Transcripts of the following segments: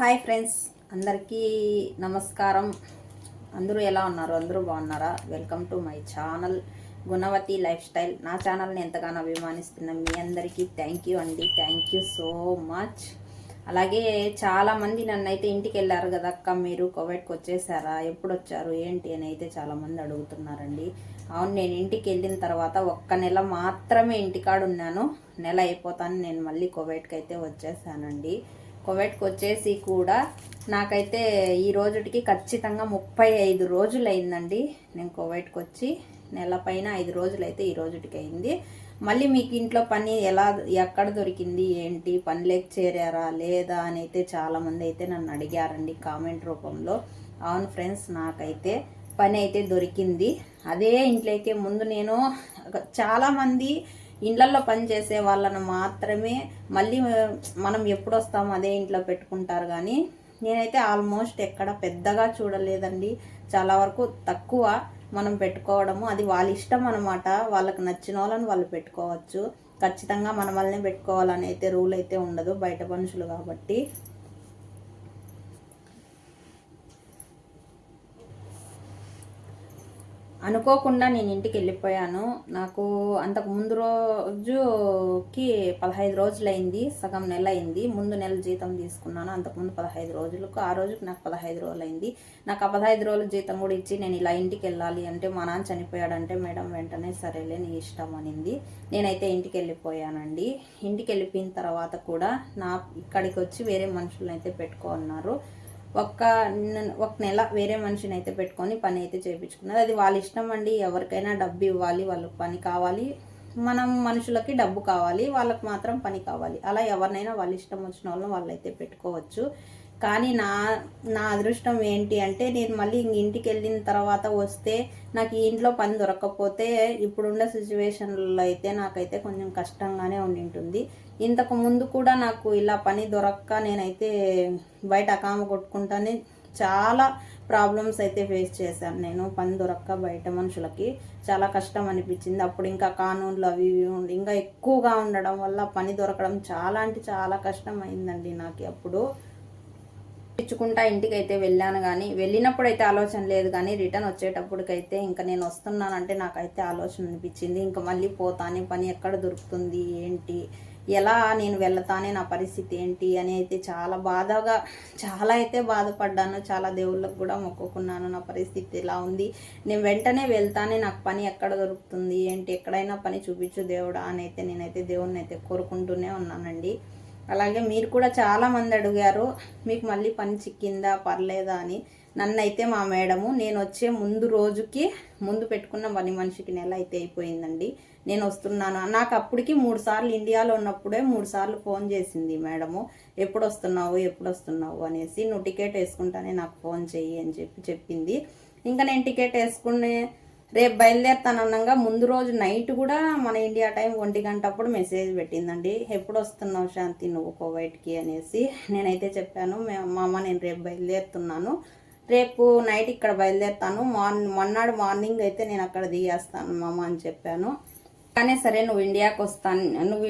Hi friends అందరికీ నమస్కారం. అందరూ ఎలా ఉన్నారు? అందరూ బాగున్నారా? Welcome to my channel Gunavathi life style. నా ఛానల్ని ఎంతగానో అభిమానిస్తున్న మీ అందరికీ థ్యాంక్ యూ అండి. థ్యాంక్ యూ సో మచ్ అలాగే చాలామంది నన్ను అయితే ఇంటికి వెళ్ళారు కదా అక్క. మీరు కోవిడ్కి వచ్చేసారా? ఎప్పుడు వచ్చారు? ఏంటి అని అయితే చాలామంది అడుగుతున్నారండి. అవును నేను ఇంటికి వెళ్ళిన తర్వాత ఒక్క నెల మాత్రమే ఇంటికాడ ఉన్నాను నెల అయిపోతాను. నేను మళ్ళీ కోవిడ్కి అయితే వచ్చేసానండి. కోవిడ్కి వచ్చేసి కూడా నాకైతే ఈ రోజుటికి ఖచ్చితంగా ముప్పై ఐదు రోజులు అయిందండి నేను కోవిడ్కి వచ్చి నెల పైన ఐదు రోజులు అయితే ఈ రోజుటికి అయింది మళ్ళీ మీకు ఇంట్లో పని ఎలా ఎక్కడ దొరికింది ఏంటి పనిలోకి చేరారా లేదా అని అయితే చాలామంది అయితే నన్ను అడిగారండి కామెంట్ రూపంలో. అవును ఫ్రెండ్స్ నాకైతే పని అయితే దొరికింది. అదే ఇంట్లోకి ముందు నేను చాలామంది ఇండ్లల్లో పని చేసే వాళ్ళను మాత్రమే మళ్ళీ మనం ఎప్పుడు వస్తామో అదే ఇంట్లో పెట్టుకుంటారు కానీ నేనైతే ఆల్మోస్ట్ ఎక్కడ పెద్దగా చూడలేదండి. చాలా వరకు తక్కువ మనం పెట్టుకోవడము అది వాళ్ళ ఇష్టం అనమాట వాళ్ళకి నచ్చిన వాళ్ళని వాళ్ళు పెట్టుకోవచ్చు. ఖచ్చితంగా మన వల్లనే పెట్టుకోవాలని అయితే రూల్ అయితే ఉండదు బయట మనుషులు కాబట్టి. అనుకోకుండా నేను ఇంటికి వెళ్ళిపోయాను నాకు అంతకు ముందు రోజుకి పదహైదు రోజులు అయింది సగం నెల అయింది ముందు నెల జీతం తీసుకున్నాను అంతకుముందు పదహైదు రోజులకు. ఆ రోజుకి నాకు పదహైదు రోజులు అయింది నాకు ఆ పదహైదు రోజులు జీతం కూడా ఇచ్చి నేను ఇలా ఇంటికి వెళ్ళాలి అంటే మా నాన్న చనిపోయాడంటే మేడం వెంటనే సరేలే నీ ఇష్టం అనింది. నేనైతే ఇంటికి వెళ్ళిపోయానండి ఇంటికి వెళ్ళిపోయిన తర్వాత కూడా నా ఇక్కడికి వచ్చి వేరే మనుషులను అయితే పెట్టుకున్నారు. ఒక్క ఒక నెల వేరే మనిషిని అయితే పెట్టుకొని పని అయితే చేయించుకున్నది అది వాళ్ళ ఇష్టం అండి. ఎవరికైనా డబ్బు ఇవ్వాలి వాళ్ళకి పని కావాలి. మనం మనుషులకి డబ్బు కావాలి వాళ్ళకి మాత్రం పని కావాలి. అలా ఎవరినైనా వాళ్ళ ఇష్టం వచ్చిన వాళ్ళని వాళ్ళైతే పెట్టుకోవచ్చు. కానీ నా నా అదృష్టం ఏంటి అంటే నేను మళ్ళీ ఇంటికి వెళ్ళిన తర్వాత వస్తే నాకు ఈ ఇంట్లో పని దొరకకపోతే ఇప్పుడున్న సిచ్యువేషన్లో అయితే నాకైతే కొంచెం కష్టంగానే ఉండింటుంది. ఇంతకు ముందు కూడా నాకు ఇలా పని దొరక్క నేనైతే బయట అకామ కొట్టుకుంటానే చాలా ప్రాబ్లమ్స్ అయితే ఫేస్ చేశాను నేను పని దొరక్క బయట మనుషులకి. చాలా కష్టం అనిపించింది. అప్పుడు ఇంకా కానూన్లు అవి ఇవి ఉండి ఇంకా ఎక్కువగా ఉండడం వల్ల పని దొరకడం చాలా అంటే చాలా కష్టం అయిందండి నాకు అప్పుడు. ఇచ్చుకుంటా ఇంటికైతే వెళ్ళాను కానీ వెళ్ళినప్పుడు అయితే ఆలోచన లేదు కానీ రిటర్న్ వచ్చేటప్పటికైతే ఇంకా నేను వస్తున్నానంటే నాకైతే ఆలోచన అనిపించింది. ఇంకా మళ్ళీ పోతానే పని ఎక్కడ దొరుకుతుంది ఏంటి ఎలా నేను వెళ్తానే నా పరిస్థితి ఏంటి అని అయితే చాలా బాధగా చాలా అయితే బాధపడ్డాను. చాలా దేవుళ్ళకు కూడా మొక్కుకున్నాను. నా పరిస్థితి ఎలా ఉంది? నేను వెంటనే వెళ్తానే నాకు పని ఎక్కడ దొరుకుతుంది ఏంటి ఎక్కడైనా పని చూపించు దేవుడా అని అయితే నేనైతే దేవుడిని అయితే కోరుకుంటూనే ఉన్నానండి. అలాగే మీరు కూడా చాలా మంది అడిగారు మీకు మళ్ళీ పని చిక్కిందా పర్లేదా? అని. నన్నైతే మా మేడము నేను వచ్చే ముందు రోజుకి ముందు పెట్టుకున్న పని మనిషికి నెల అయితే అయిపోయిందండి. నేను వస్తున్నాను. నాకు అప్పటికి మూడు సార్లు ఇండియాలో ఉన్నప్పుడే మూడు సార్లు ఫోన్ చేసింది మేడము. ఎప్పుడు వస్తున్నావు ఎప్పుడు వస్తున్నావు అనేసి నువ్వు టికెట్ వేసుకుంటానే నాకు ఫోన్ చెయ్యి అని చెప్పి చెప్పింది. ఇంకా నేను టికెట్ వేసుకునే రేపు బయలుదేరుతాను అన్నాగా ముందు రోజు నైట్ కూడా మన ఇండియా టైం ఒంటి గంట అప్పుడు మెసేజ్ పెట్టిందండి. ఎప్పుడు వస్తున్నావు శాంతి నువ్వు కోవైట్కి? అనేసి నేనైతే చెప్పాను. మా అమ్మ నేను రేపు బయలుదేరుతున్నాను. రేపు నైట్ ఇక్కడ బయలుదేరుతాను. మార్నింగ్ మొన్నాడు మార్నింగ్ అయితే నేను అక్కడ దిగేస్తాను మామ అని చెప్పాను. కానీ సరే నువ్వు ఇండియాకి వస్తాను నువ్వు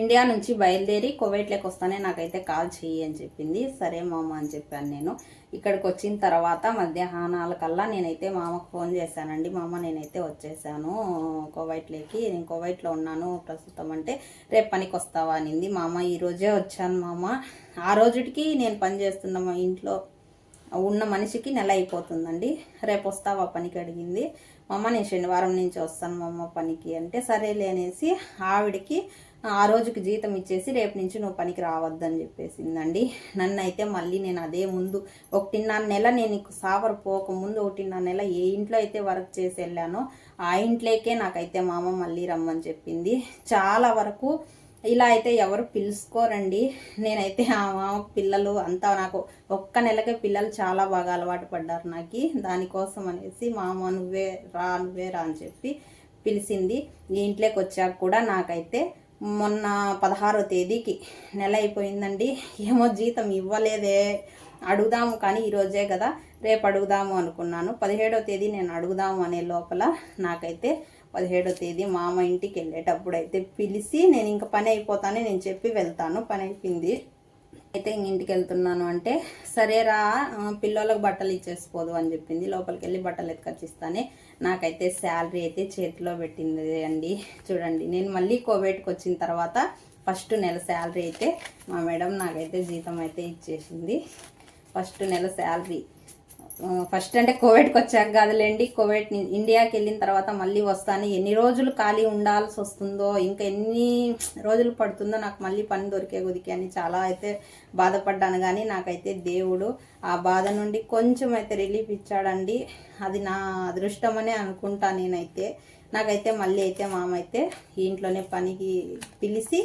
ఇండియా నుంచి బయలుదేరి కువైట్లోకి వస్తానే నాకైతే కాల్ చెయ్యి అని చెప్పింది. సరే మామ అని చెప్పాను నేను. ఇక్కడికి వచ్చిన తర్వాత మధ్యాహ్నాల కల్లా నేనైతే మామకు ఫోన్ చేశానండి. మామ నేనైతే వచ్చేసాను కువైట్లోకి. నేను కువైట్లో ఉన్నాను ప్రస్తుతం అంటే రేపు పనికి వస్తావా అనింది. మామ ఈరోజే వచ్చాను మామ. ఆ రోజుకి నేను పని చేస్తున్న మా ఇంట్లో ఉన్న మనిషికి నెల అయిపోతుందండి. రేపు వస్తావా పనికి అడిగింది. మమ్మ నేను శనివారం నుంచి వస్తాను మమ్మ పనికి అంటే సరేలే అనేసి ఆవిడకి ఆ రోజుకి జీతం ఇచ్చేసి రేపు నుంచి నువ్వు పనికి రావద్దని చెప్పేసిందండి. నన్ను అయితే మళ్ళీ నేను అదే ముందు ఒకటిన్నర నెల నేను సావర్ పోకముందు ఒకటిన్నర నెల ఏ ఇంట్లో అయితే వర్క్ చేసి వెళ్ళానో ఆ ఇంట్లోకే నాకైతే మామ మళ్ళీ రమ్మని చెప్పింది. చాలా వరకు ఇలా అయితే ఎవరు పిలుచుకోరండి నేనైతే ఆ పిల్లలు అంతా నాకు ఒక్క నెలకే పిల్లలు చాలా బాగా అలవాటు పడ్డారు నాకు. దానికోసం అనేసి మామ నువ్వే రా నువ్వే రా అని చెప్పి పిలిచింది. ఇంట్లోకి వచ్చాక కూడా నాకైతే మొన్న పదహారో తేదీకి నెల అయిపోయిందండి. ఏమో జీతం ఇవ్వలేదే. అడుగుదాము కానీ ఈరోజే కదా రేపు అడుగుదాము అనుకున్నాను. పదిహేడో తేదీ నేను అడుగుదాము అనే లోపల నాకైతే పదిహేడో తేదీ మామ ఇంటికి వెళ్ళేటప్పుడు అయితే పిలిచి నేను ఇంకా పని అయిపోతానే నేను చెప్పి వెళ్తాను. పని అయిపోయింది. అయితే ఇంటికి వెళ్తున్నాను అంటే సరేరా పిల్లలకు బట్టలు ఇచ్చేసిపోదు అని చెప్పింది. లోపలికి వెళ్ళి బట్టలు ఎత్తుకొచ్చిస్తానే. నాకైతే శాలరీ అయితే చేతిలో పెట్టింది అండి. చూడండి నేను మళ్ళీ కోవిడ్కి వచ్చిన తర్వాత ఫస్ట్ నెల శాలరీ అయితే మా మేడం నాకైతే జీతం అయితే ఇచ్చేసింది. ఫస్ట్ నెల శాలరీ ఫస్ట్ అంటే కోవిడ్కి వచ్చాక కాదులేండి. కోవిడ్ ఇండియాకి వెళ్ళిన తర్వాత మళ్ళీ వస్తాను. ఎన్ని రోజులు ఖాళీ ఉండాల్సి వస్తుందో ఇంకా ఎన్ని రోజులు పడుతుందో నాకు మళ్ళీ పని దొరికే కొదికి అని చాలా అయితే బాధపడ్డాను. కానీ నాకైతే దేవుడు ఆ బాధ నుండి కొంచెం అయితే రిలీఫ్ ఇచ్చాడండి. అది నా అదృష్టమనే అనుకుంటా నేనైతే. నాకైతే మళ్ళీ అయితే మామ అయితే ఇంట్లోనే పనికి పిలిచి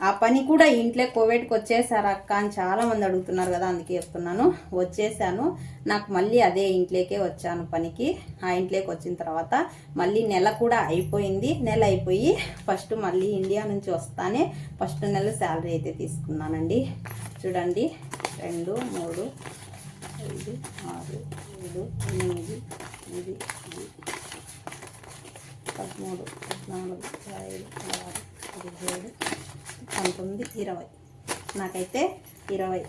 ఆ పని కూడా ఇంట్లో కోవిడ్కి వచ్చేసారు అక్క అని చాలా మంది అడుగుతున్నారు కదా అందుకే చెప్తున్నాను. వచ్చేసాను. నాకు మళ్ళీ అదే ఇంట్లోకే వచ్చాను పనికి. ఆ ఇంట్లోకి వచ్చిన తర్వాత మళ్ళీ నెల కూడా అయిపోయింది. నెల అయిపోయి ఫస్ట్ మళ్ళీ ఇండియా నుంచి వస్తానే ఫస్ట్ నెల శాలరీ అయితే తీసుకున్నానండి. చూడండి. రెండు మూడు ఐదు ఆరు ఏడు ఎనిమిది ఎనిమిది పదమూడు పద్నాలుగు ఐదు ఆరు పదిహేడు పంతొమ్మిది ఇరవై. నాకైతే ఇరవై.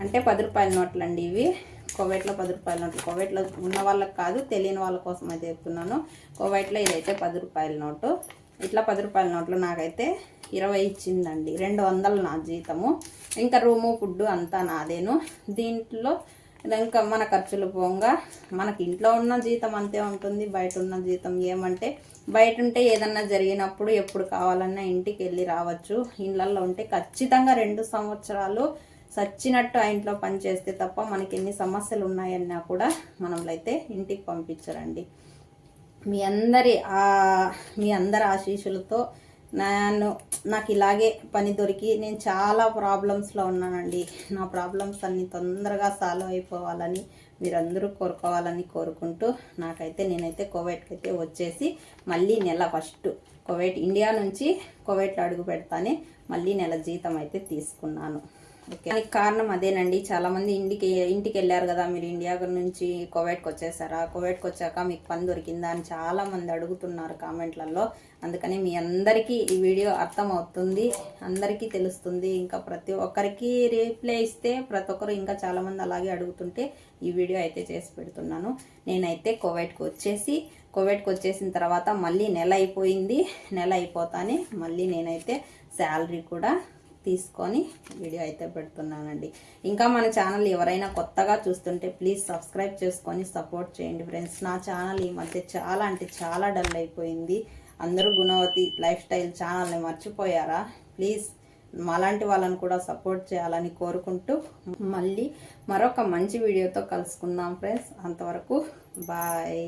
అంటే పది రూపాయల నోట్లు అండి ఇవి. కోవైట్లో పది రూపాయల నోట్లు. కోవైట్లో ఉన్న వాళ్ళకి కాదు తెలియని వాళ్ళ కోసం అయితే చెప్తున్నాను. కోవైట్లో ఇదైతే పది రూపాయల నోటు. ఇట్లా పది రూపాయల నోట్లు నాకైతే ఇరవై ఇచ్చిందండి. రెండు వందలు నా జీతము. ఇంకా రూము ఫుడ్ అంతా నాదేను. దీంట్లో ఇంకా మన ఖర్చులు పోగా. మనకి ఇంట్లో ఉన్న జీతం అంతే ఉంటుంది బయట ఉన్న జీతం ఏమంటే బయట ఉంటే ఏదన్నా జరిగినప్పుడు ఎప్పుడు కావాలన్నా ఇంటికి వెళ్ళి రావచ్చు. ఇళ్ళల్లో ఉంటే ఖచ్చితంగా రెండు సంవత్సరాలు సచ్చినట్టు ఆ ఇంట్లో పనిచేస్తే తప్ప మనకి ఎన్ని సమస్యలు ఉన్నాయన్నా కూడా మనల్ని అయితే ఇంటికి పంపించరండి. మీ అందరి మీ అందరి ఆశీస్సులతో నేను నాకు ఇలాగే పని దొరికి నేను చాలా ప్రాబ్లమ్స్లో ఉన్నానండి. నా ప్రాబ్లమ్స్ అన్ని తొందరగా సాల్వ్ అయిపోవాలని మీరందరూ కోరుకోవాలని కోరుకుంటూ నాకైతే నేనైతే కోవిడ్కి అయితే వచ్చేసి మళ్ళీ నెల ఫస్ట్ కోవైట్ ఇండియా నుంచి కోవైట్లో అడుగు పెడతానే మళ్ళీ నెల జీతం అయితే తీసుకున్నాను. ఓకే. దానికి కారణం అదేనండి. చాలా మంది ఇంటికి ఇంటికి వెళ్ళారు కదా మీరు ఇండియా నుంచి కోవిడ్కి వచ్చేసారా? కోవిడ్కి వచ్చాక మీకు పని దొరికిందా అని చాలా మంది అడుగుతున్నారు కామెంట్లలో. అందుకని మీ అందరికీ ఈ వీడియో అర్థం అవుతుంది అందరికీ తెలుస్తుంది. ఇంకా ప్రతి ఒక్కరికి రిప్లై ఇస్తే ప్రతి ఒక్కరు ఇంకా చాలా మంది అలాగే అడుగుతుంటే ఈ వీడియో అయితే చేసి పెడుతున్నాను. నేనైతే కోవిడ్కి వచ్చేసి కోవిడ్కి వచ్చేసిన తర్వాత మళ్ళీ నెల అయిపోయింది. నెల అయిపోతానే మళ్ళీ నేనైతే శాలరీ కూడా తీసుకొని వీడియో అయితే పెడుతున్నానండి. ఇంకా మన ఛానల్ ఎవరైనా కొత్తగా చూస్తుంటే ప్లీజ్ సబ్స్క్రైబ్ చేసుకొని సపోర్ట్ చేయండి ఫ్రెండ్స్. నా ఛానల్ ఈ మధ్య చాలా అంటే చాలా డల్ అయిపోయింది. అందరూ గుణవతి లైఫ్ స్టైల్ ఛానల్ని మర్చిపోయారా? ప్లీజ్ మాలాంటి వాళ్ళని కూడా సపోర్ట్ చేయాలని కోరుకుంటూ మళ్ళీ మరొక మంచి వీడియోతో కలుసుకుందాం ఫ్రెండ్స్. అంతవరకు బాయ్.